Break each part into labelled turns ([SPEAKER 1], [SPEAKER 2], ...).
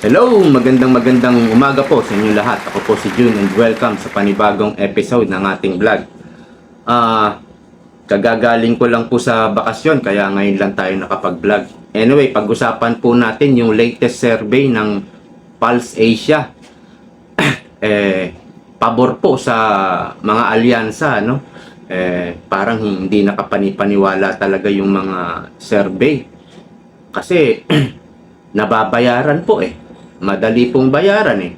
[SPEAKER 1] Hello, magandang magandang umaga po sa inyo lahat. Ako po si June and welcome sa panibagong episode ng ating vlog. Ah, kagagaling ko lang po sa bakasyon kaya ngayon lang tayo nakapag-vlog. Anyway, pag-usapan po natin yung latest survey ng Pulse Asia. eh, pabor po sa mga alyansa, no? Eh, parang hindi nakapanipaniwala talaga yung mga survey. Kasi nababayaran po eh. Madali pong bayaran eh.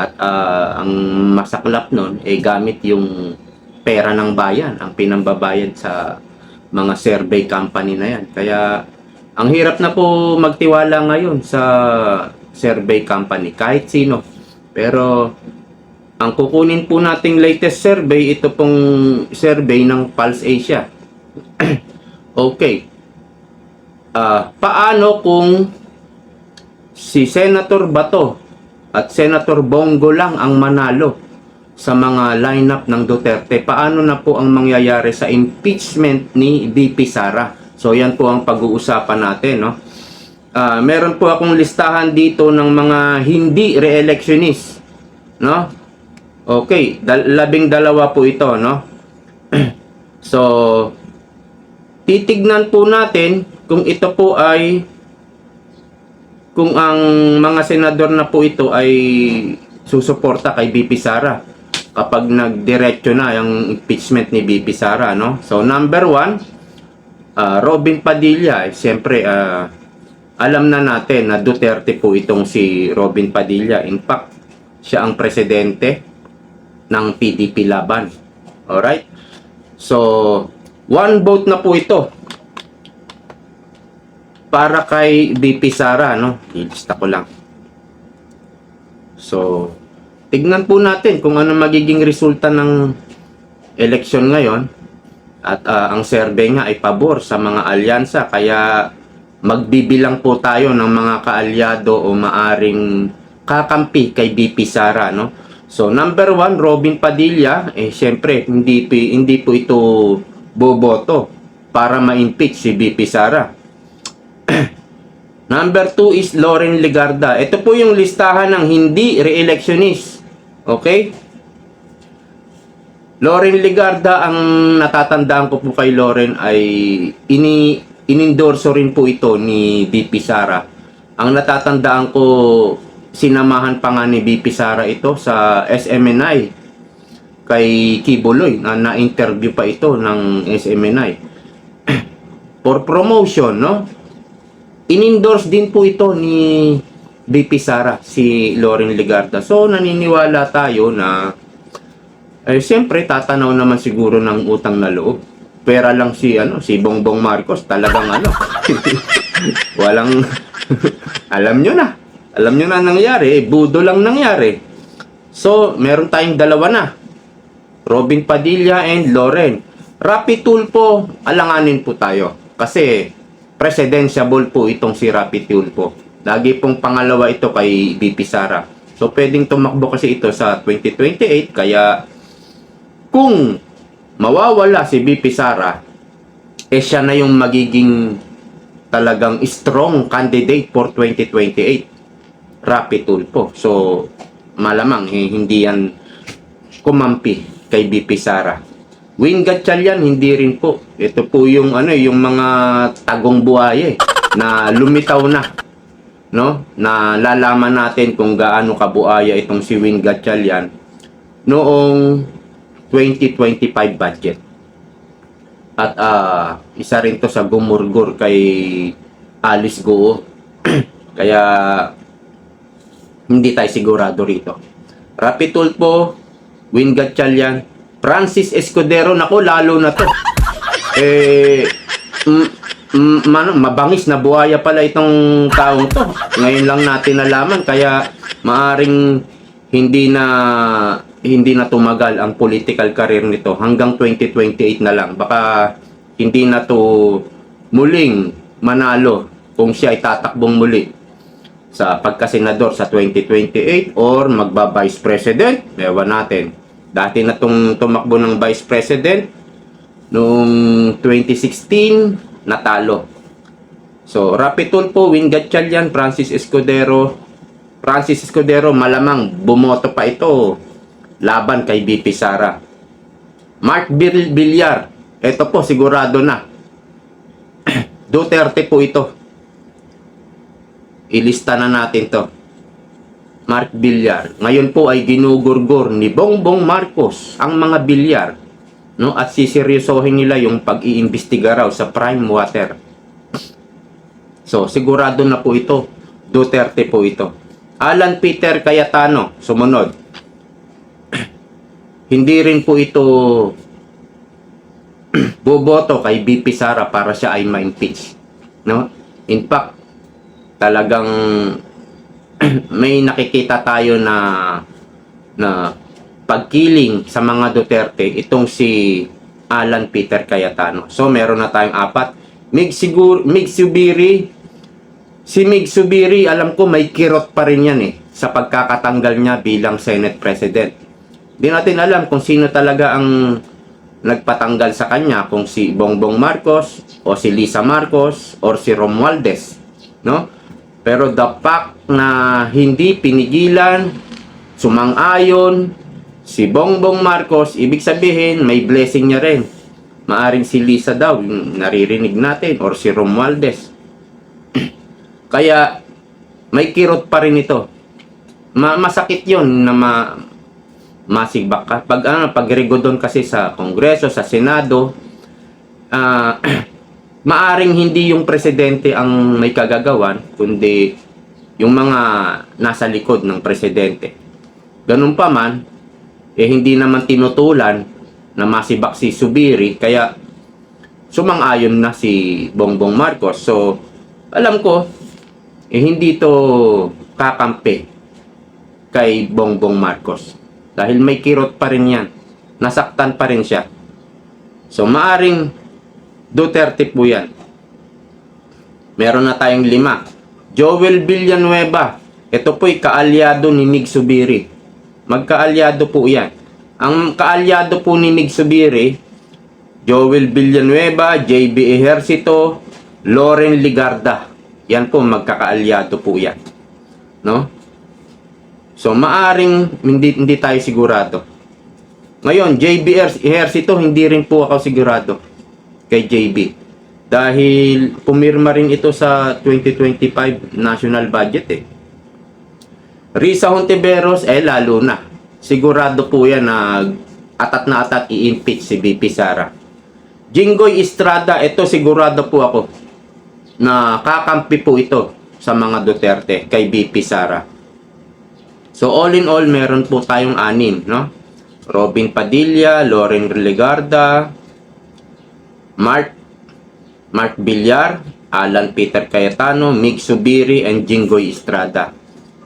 [SPEAKER 1] At ah, ang masaklap nun eh gamit yung pera ng bayan, ang pinambabayad sa mga survey company na yan. Kaya ang hirap na po magtiwala ngayon sa survey company kahit sino. Pero ang kukunin po nating latest survey, ito pong survey ng Pulse Asia. okay. Ah, paano kung si Senator Bato at Senator Bongo lang ang manalo sa mga lineup ng Duterte. Paano na po ang mangyayari sa impeachment ni VP Sara? So yan po ang pag-uusapan natin, no? Ah, meron po akong listahan dito ng mga hindi re-electionist, no? Okay, dal- labing dalawa po ito, no? so titignan po natin kung ito po ay kung ang mga senador na po ito ay susuporta kay BP Sara kapag nagdiretso na yung impeachment ni BP Sara, no? So, number one, ah, Robin Padilla, eh, siyempre, ah, alam na natin na Duterte po itong si Robin Padilla. In fact, siya ang presidente ng PDP Laban. Alright? So, one vote na po ito para kay BP Sara, no? Ilista ko lang. So, tignan po natin kung ano magiging resulta ng election ngayon. At ah, ang survey nga ay pabor sa mga alyansa. Kaya magbibilang po tayo ng mga kaalyado o maaring kakampi kay BP Sara, no? So, number one, Robin Padilla, eh, syempre, hindi, hindi po ito boboto para ma-impeach si BP Sara. Number 2 is Lauren Legarda. Ito po yung listahan ng hindi re-electionist. Okay? Lauren Legarda, ang natatandaan ko po kay Lauren ay ini inendorso rin po ito ni BP Sara. Ang natatandaan ko, sinamahan pa nga ni BP Sara ito sa SMNI kay Kibuloy na na-interview pa ito ng SMNI for promotion, no? In-endorse din po ito ni BP Sara, si Lauren Legarda. So, naniniwala tayo na eh, siyempre, tatanaw naman siguro ng utang na loob. Pera lang si, ano, si Bongbong Marcos, talagang ano, walang, alam nyo na, alam nyo na nangyari, eh, budo lang nangyari. So, meron tayong dalawa na. Robin Padilla and Lauren. Rapi Tulfo, alanganin po tayo. Kasi, presidentiable po itong si Rapi Tulfo. Lagi pong pangalawa ito kay BP Sara. So, pwedeng tumakbo kasi ito sa 2028. Kaya, kung mawawala si BP Sara, eh siya na yung magiging talagang strong candidate for 2028. Rapi Tulfo. So, malamang eh, hindi yan kumampi kay BP Sara. Win Gatchalian, hindi rin po. Ito po yung ano, yung mga tagong buhaya eh, na lumitaw na. No? Na lalaman natin kung gaano kabuaya itong si Win Gatchalian noong 2025 budget. At ah, isa rin to sa gumurgur kay Alice Goo. Kaya hindi tayo sigurado rito. Rapi Tulfo, Win Gatchalian, Francis Escudero, nako lalo na to. Eh, mm, mm, mano, mabangis na buhaya pala itong taong to. Ngayon lang natin nalaman, kaya maaring hindi na hindi na tumagal ang political career nito hanggang 2028 na lang. Baka hindi na to muling manalo kung siya ay tatakbong muli sa pagkasenador sa 2028 or magba-vice president. Ewan natin. Dati na tong tumakbo ng vice president noong 2016 natalo. So, Rapi Tulfo, Win Gatchalian, Francis Escudero, Francis Escudero, malamang bumoto pa ito laban kay BP Sara. Mark Villar, ito po sigurado na. Duterte po ito. Ilista na natin to. Mark Villar. Ngayon po ay ginugurgur ni Bongbong Marcos ang mga bilyar. No? At siseryosohin nila yung pag-iimbestiga raw sa prime water. So, sigurado na po ito. Duterte po ito. Alan Peter Cayetano, sumunod. Hindi rin po ito boboto kay BP Sara para siya ay ma-impeach. No? In fact, talagang may nakikita tayo na na pagkiling sa mga Duterte itong si Alan Peter Cayetano. So meron na tayong apat. Mig Sigur, Mig Subiri, si Mig Subiri, alam ko may kirot pa rin yan eh sa pagkakatanggal niya bilang Senate President. Di natin alam kung sino talaga ang nagpatanggal sa kanya, kung si Bongbong Marcos o si Lisa Marcos or si Romualdez, no? Pero the fact na hindi pinigilan, sumang-ayon, si Bongbong Marcos, ibig sabihin may blessing niya rin. Maaring si Lisa daw, yung naririnig natin, or si Romualdez. Kaya, may kirot pa rin ito. Ma masakit yon na ma masigbak ka. Pag, ano, pag doon kasi sa Kongreso, sa Senado, ah, maaring hindi yung presidente ang may kagagawan, kundi yung mga nasa likod ng presidente. Ganun pa man, eh hindi naman tinutulan na masibak si Subiri, kaya sumang-ayon na si Bongbong Marcos. So, alam ko, eh hindi to kakampi kay Bongbong Marcos. Dahil may kirot pa rin yan. Nasaktan pa rin siya. So, maaring Duterte po yan. Meron na tayong lima. Joel Villanueva. Ito po'y kaalyado ni Mig Subiri. Magkaalyado po yan. Ang kaalyado po ni Mig Subiri, Joel Villanueva, JB Ejercito, Loren Ligarda. Yan po, magkakaalyado po yan. No? So, maaring hindi, hindi tayo sigurado. Ngayon, JB Ejercito, hindi rin po ako sigurado kay JB. Dahil pumirma rin ito sa 2025 national budget eh. Risa Hontiveros, eh lalo na. Sigurado po yan na atat na atat i-impeach si BP Sara. Jinggoy Estrada, ito sigurado po ako na kakampi po ito sa mga Duterte kay BP Sara. So all in all, meron po tayong anim, no? Robin Padilla, Loren Legarda, Mark Mark Villar, Alan Peter Cayetano, Mig Subiri, and Jinggoy Estrada.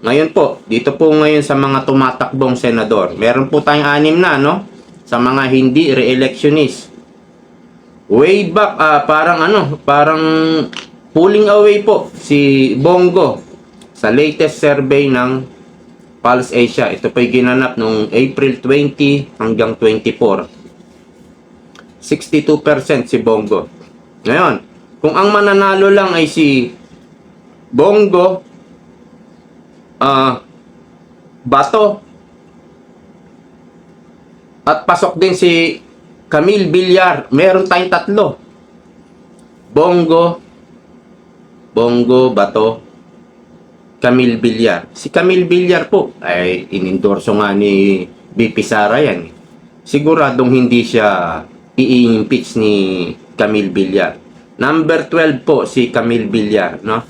[SPEAKER 1] Ngayon po, dito po ngayon sa mga tumatakbong senador, meron po tayong anim na, no? Sa mga hindi re-electionist. Way back, ah, parang ano, parang pulling away po si Bongo sa latest survey ng Pulse Asia. Ito po'y ginanap noong April 20 hanggang 24. 62% si Bongo. Ngayon, kung ang mananalo lang ay si Bongo, ah, Bato, at pasok din si Camille Villar, meron tayong tatlo. Bongo, Bongo, Bato, Camille Villar. Si Camille Villar po, ay inendorso nga ni BP Sara yan. Siguradong hindi siya i-impeach ni Camille Villar. Number 12 po si Camille Villar, no?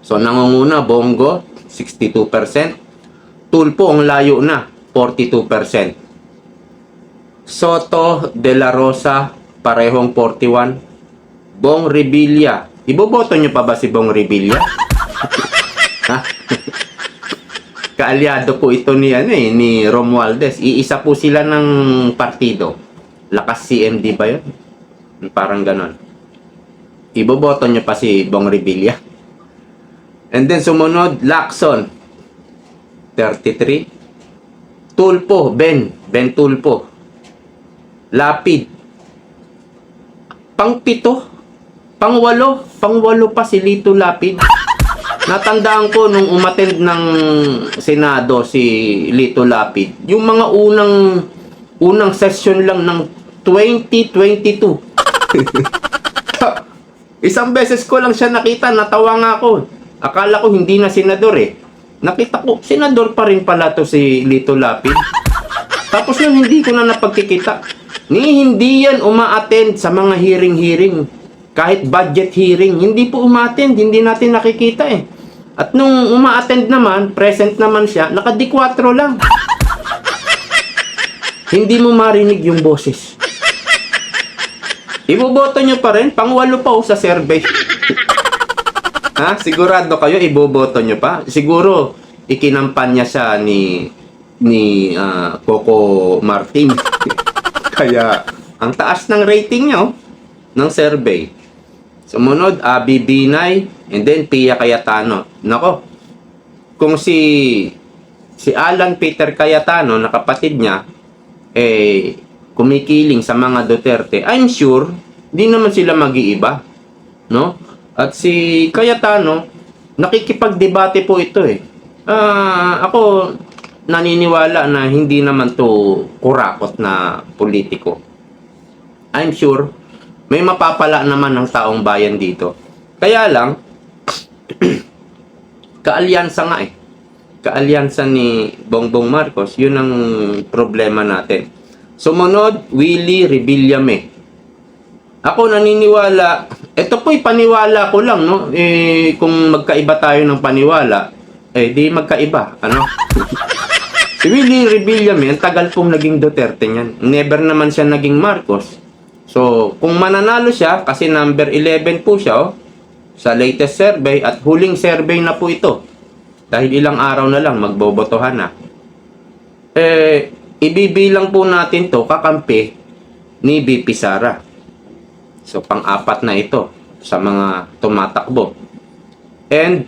[SPEAKER 1] So nangunguna Bongo 62%, Tulpo ang layo na 42%. Soto de la Rosa parehong 41. Bong Revilla. Iboboto niyo pa ba si Bong Revilla? Kaalyado po ito ni ano eh, ni Romualdez. Iisa po sila ng partido. Lakas CMD ba 'yun? Parang ganon. Iboboto niyo pa si Bong Revilla. And then sumunod, Lacson. 33. Tulpo, Ben. Ben Tulpo. Lapid. Pang pito. Pang walo. Pang walo pa si Lito Lapid. Natandaan ko nung umattend ng Senado si Lito Lapid, yung mga unang unang session lang ng 2022. Isang beses ko lang siya nakita, natawa nga ako. Akala ko hindi na senador eh. Nakita ko, senador pa rin pala to si Lito Lapid. Tapos nung hindi ko na napagkikita, ni hindi yan uma-attend sa mga hearing-hearing. Kahit budget hearing, hindi po uma-attend, hindi natin nakikita eh. At nung uma-attend naman, present naman siya, naka-D4 lang. hindi mo marinig yung boses. Iboboto nyo pa rin, pangwalo pa oh sa survey. ha? Sigurado kayo, iboboto nyo pa? Siguro, ikinampanya siya ni ni ah, Coco Martin. Kaya, ang taas ng rating niya, oh, ng survey. Sumunod, Abby Binay, and then Pia Cayetano. Nako, kung si si Alan Peter Cayetano, na kapatid niya, eh, kumikiling sa mga Duterte, I'm sure, di naman sila mag-iiba. No? At si Cayetano, nakikipagdebate po ito eh. Ah, ako, naniniwala na hindi naman to kurakot na politiko. I'm sure, may mapapala naman ng taong bayan dito. Kaya lang, kaalyansa nga eh. Kaalyansa ni Bongbong Marcos, yun ang problema natin. Sumunod, Willie Revillame. Ako naniniwala, ito po'y paniwala ko lang, no? Eh, kung magkaiba tayo ng paniwala, eh, di magkaiba, ano? si Willie Revillame, ang tagal pong naging Duterte niyan. Never naman siya naging Marcos. So, kung mananalo siya, kasi number 11 po siya, oh, sa latest survey, at huling survey na po ito. Dahil ilang araw na lang, magbobotohan na. Eh, ibibilang po natin to kakampi ni BP Sara. So, pang-apat na ito sa mga tumatakbo. And,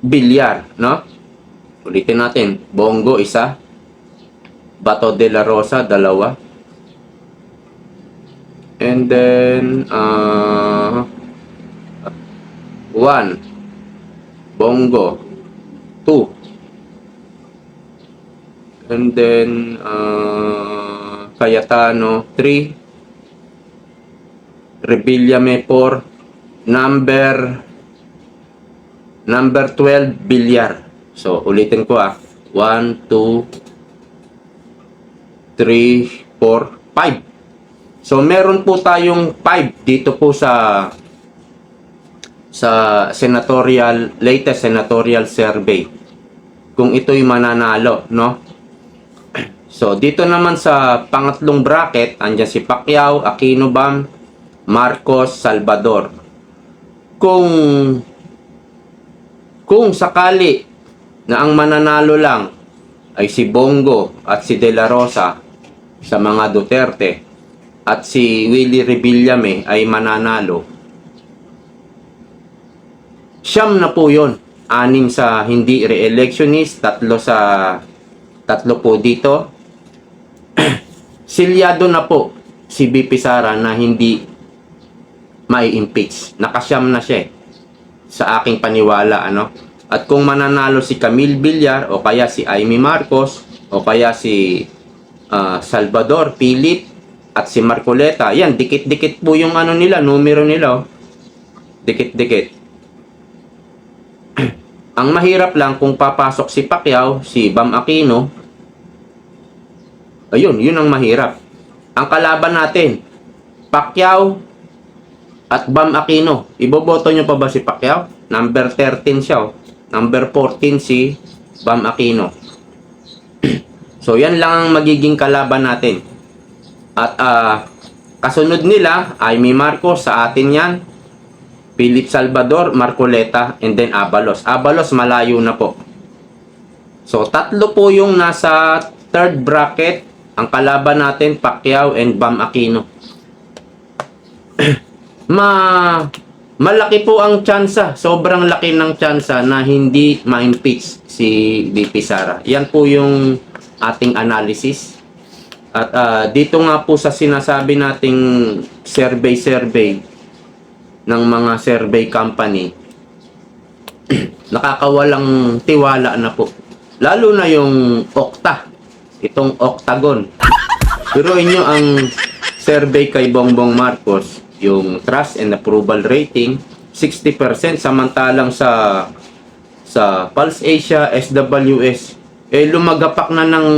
[SPEAKER 1] bilyar, no? Ulitin natin. Bongo, isa. Bato de la Rosa, dalawa. And then, uh, one. Bongo. Two. And then, uh, Cayetano, three. Revillame, four. Number, number 12, Bilyar. So, ulitin ko ah. 1, 2, 3, 4, 5. So, meron po tayong 5 dito po sa sa senatorial, latest senatorial survey. Kung ito'y mananalo, no? So, dito naman sa pangatlong bracket, andyan si Pacquiao, Aquino Bam, Marcos, Salvador. Kung kung sakali na ang mananalo lang ay si Bongo at si De La Rosa sa mga Duterte at si Willie Revillame ay mananalo, siyam na po yon anim sa hindi re-electionist, tatlo sa tatlo po dito. Silyado na po si BP Sara na hindi may impeach. Nakasyam na siya eh, sa aking paniwala ano. At kung mananalo si Camille Villar o kaya si Amy Marcos o kaya si ah, Salvador Philip at si Marcoleta, yan dikit-dikit po yung ano nila, numero nila. oh. Dikit-dikit. Ang mahirap lang kung papasok si Pacquiao, si Bam Aquino, ayun, yun ang mahirap. Ang kalaban natin, Pacquiao at Bam Aquino. Iboboto nyo pa ba si Pacquiao? Number 13 siya. oh. Number 14 si Bam Aquino. so, yan lang ang magiging kalaban natin. At ah, kasunod nila, Amy Marcos sa atin yan. Philip Salvador, Marcoleta, and then Abalos. Abalos, malayo na po. So, tatlo po yung nasa third bracket. Ang kalaban natin, Pacquiao and Bam Aquino. Ma malaki po ang tsansa, sobrang laki ng tsansa na hindi ma-impeach si VP Sara. Yan po yung ating analysis. At ah, dito nga po sa sinasabi nating survey-survey ng mga survey company, nakakawalang tiwala na po. Lalo na yung Okta, itong Octagon. Pero inyo ang survey kay Bongbong Marcos, yung trust and approval rating, 60% samantalang sa sa Pulse Asia, SWS, eh lumagapak na ng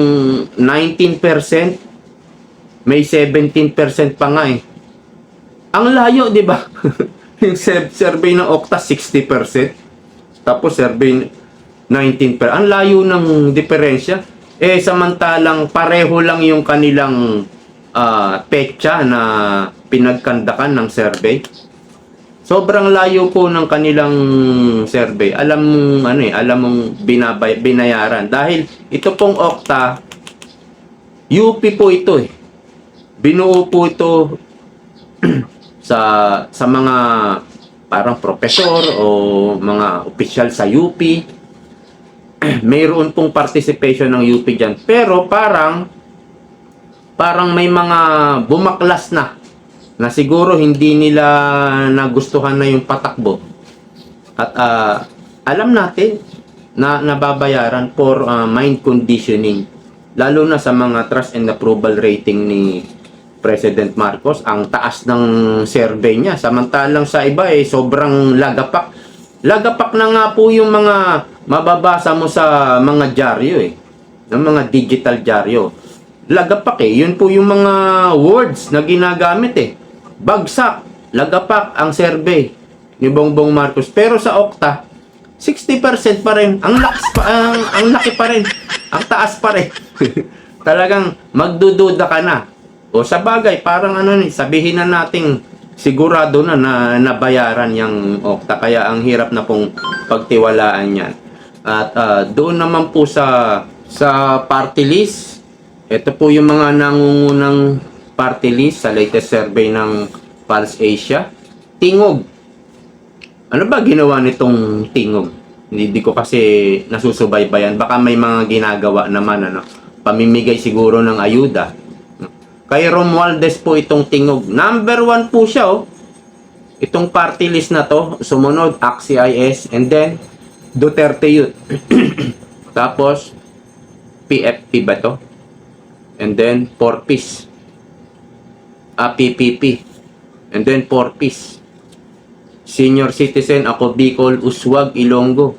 [SPEAKER 1] 19%, may 17% pa nga eh. Ang layo, di ba? yung sur- survey ng Okta, 60%. Tapos survey 19%. Ang layo ng diferensya. Eh, samantalang pareho lang yung kanilang ah, petsa na pinagkandakan ng survey. Sobrang layo po ng kanilang survey. Alam mong ano eh, alam mong binabay, binayaran dahil ito pong Okta UP po ito eh. Binuo po ito sa sa mga parang profesor o mga opisyal sa UP. Mayroon pong participation ng UP diyan. Pero parang parang may mga bumaklas na na siguro hindi nila nagustuhan na yung patakbo. At ah, alam natin na nababayaran for ah, mind conditioning. Lalo na sa mga trust and approval rating ni President Marcos, ang taas ng survey niya. Samantalang sa iba eh, sobrang lagapak. Lagapak na nga po yung mga mababasa mo sa mga dyaryo eh. Ng mga digital dyaryo. Lagapak eh. Yun po yung mga words na ginagamit eh. Bagsak, lagapak ang survey ni Bongbong Marcos. Pero sa Okta, 60% pa rin. Ang lakas pa, ang, ang laki pa rin. Ang taas pa rin. Talagang magdududa ka na. O sa bagay, parang ano ni, sabihin na nating sigurado na na nabayaran yung Okta. Kaya ang hirap na pong pagtiwalaan yan. At ah, doon naman po sa sa party list, ito po yung mga nangungunang party list sa latest survey ng Pulse Asia. Tingog. Ano ba ginawa nitong tingog? Hindi di ko kasi nasusubaybayan. Baka may mga ginagawa naman ano. Pamimigay siguro ng ayuda. Kay Romualdez po itong tingog. Number one po siya oh. Itong party list na to, sumunod, AXIS, and then Duterte Youth. Tapos, PFP ba to? And then, Porpis. Ah, PPP. And then, Porpis. Senior citizen, ako Bicol, Uswag, Ilonggo.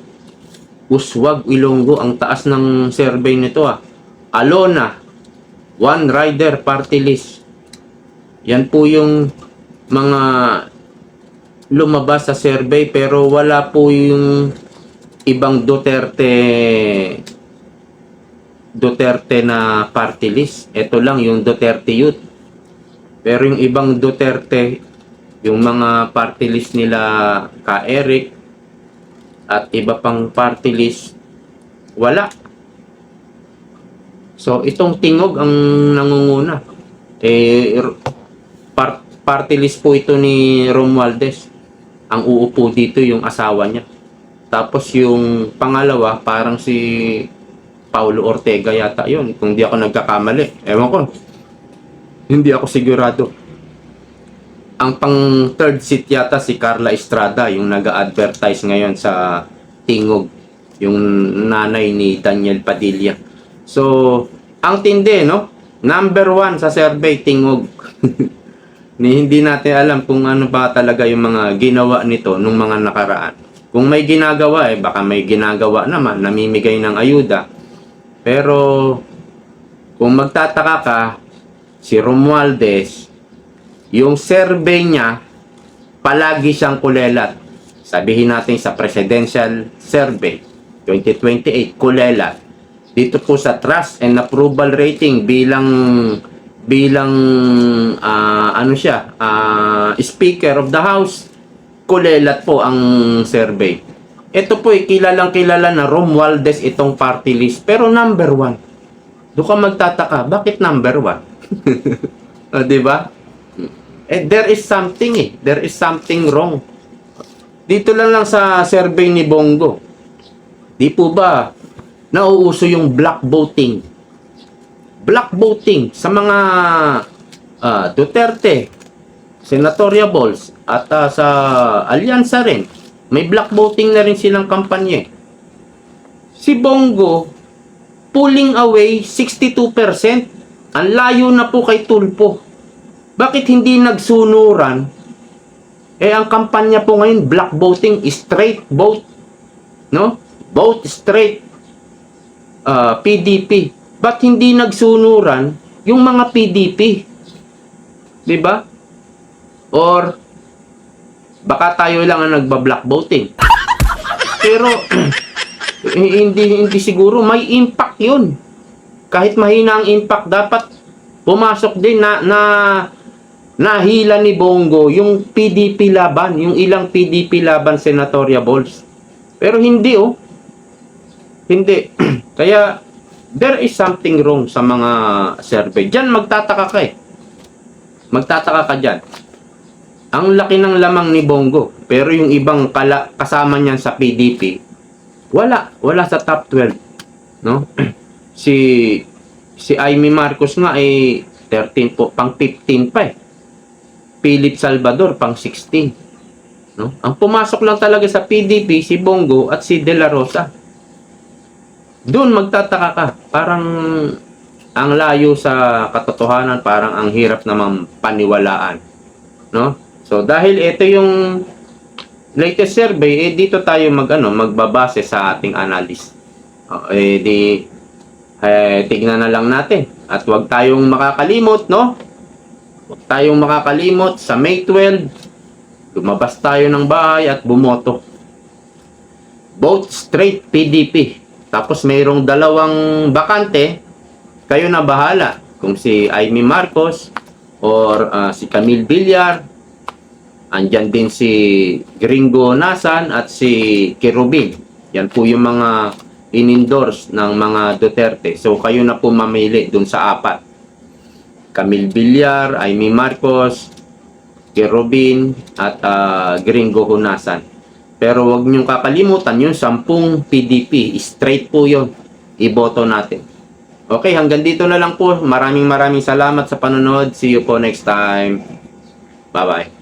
[SPEAKER 1] Uswag, Ilonggo. Ang taas ng survey nito ah. Alona. One Rider Party List. Yan po yung mga lumabas sa survey pero wala po yung ibang Duterte Duterte na party list. Ito lang yung Duterte Youth. Pero yung ibang Duterte, yung mga party list nila ka Eric at iba pang party list, wala. So, itong tingog ang nangunguna. Eh, r- par- party list po ito ni Romualdez. Ang uupo dito yung asawa niya. Tapos yung pangalawa, parang si Paulo Ortega yata yon kung di ako nagkakamali. Ewan ko. Hindi ako sigurado. Ang pang third seat yata si Carla Estrada, yung nag-advertise ngayon sa Tingog, yung nanay ni Daniel Padilla. So, ang tindi, no? Number one sa survey, Tingog. ni hindi natin alam kung ano ba talaga yung mga ginawa nito nung mga nakaraan. Kung may ginagawa, eh, baka may ginagawa naman, namimigay ng ayuda. Pero, kung magtataka ka, si Romualdez, yung survey niya, palagi siyang kulelat. Sabihin natin sa presidential survey, 2028, kulelat. Dito po sa trust and approval rating bilang bilang ah, ano siya, ah, speaker of the house, kulelat po ang survey. Ito po ay kilalang kilala na Romualdez itong party list. Pero number one. Doon ka magtataka, bakit number one? o, di ba? Eh, there is something eh. There is something wrong. Dito lang lang sa survey ni Bongo. Di po ba nauuso yung black voting? Black voting sa mga ah, Duterte, senatorial balls, at ah, sa alyansa rin May black voting na rin silang kampanya. eh. Si Bongo, pulling away 62%. Ang layo na po kay Tulpo. Bakit hindi nagsunuran? Eh, ang kampanya po ngayon, black voting, straight vote. No? Vote straight. Uh, PDP. Ba't hindi nagsunuran yung mga PDP? 'Di ba? Or baka tayo lang ang nagba-black voting. Pero hindi hindi siguro may impact 'yun. Kahit mahina ang impact dapat pumasok din na na nahila ni Bongo yung PDP laban, yung ilang PDP laban senatorial balls. Pero hindi oh. Hindi. Kaya there is something wrong sa mga survey. Diyan magtataka ka eh. Magtataka ka diyan. Ang laki ng lamang ni Bongo, pero yung ibang kala, kasama niyan sa PDP, wala, wala sa top 12, no? si si Amy Marcos nga ay 13 po, pang 15 pa eh. Philip Salvador pang 16. No? Ang pumasok lang talaga sa PDP si Bongo at si De La Rosa. Doon magtataka ka. Parang ang layo sa katotohanan, parang ang hirap namang paniwalaan. No? So dahil ito yung latest survey, eh dito tayo mag ano, magbabase sa ating analysis. Oh, eh di eh, tignan na lang natin. At huwag tayong makakalimot, no? Huwag tayong makakalimot sa May 12, lumabas tayo ng bahay at bumoto. Vote straight PDP. Tapos mayroong dalawang bakante, kayo na bahala. Kung si Amy Marcos or ah, si Camille Villar, andyan din si Gringo Nasan at si Kirubin. Yan po yung mga in-endorse ng mga Duterte. So kayo na po mamili dun sa apat. Camille Villar, Amy Marcos, Kerubin, at ah, Gringo Hunasan. Pero wag niyong kakalimutan yung sampung PDP. Straight po yun. Iboto natin. Okay, hanggang dito na lang po. Maraming maraming salamat sa panonood. See you po next time. Bye-bye.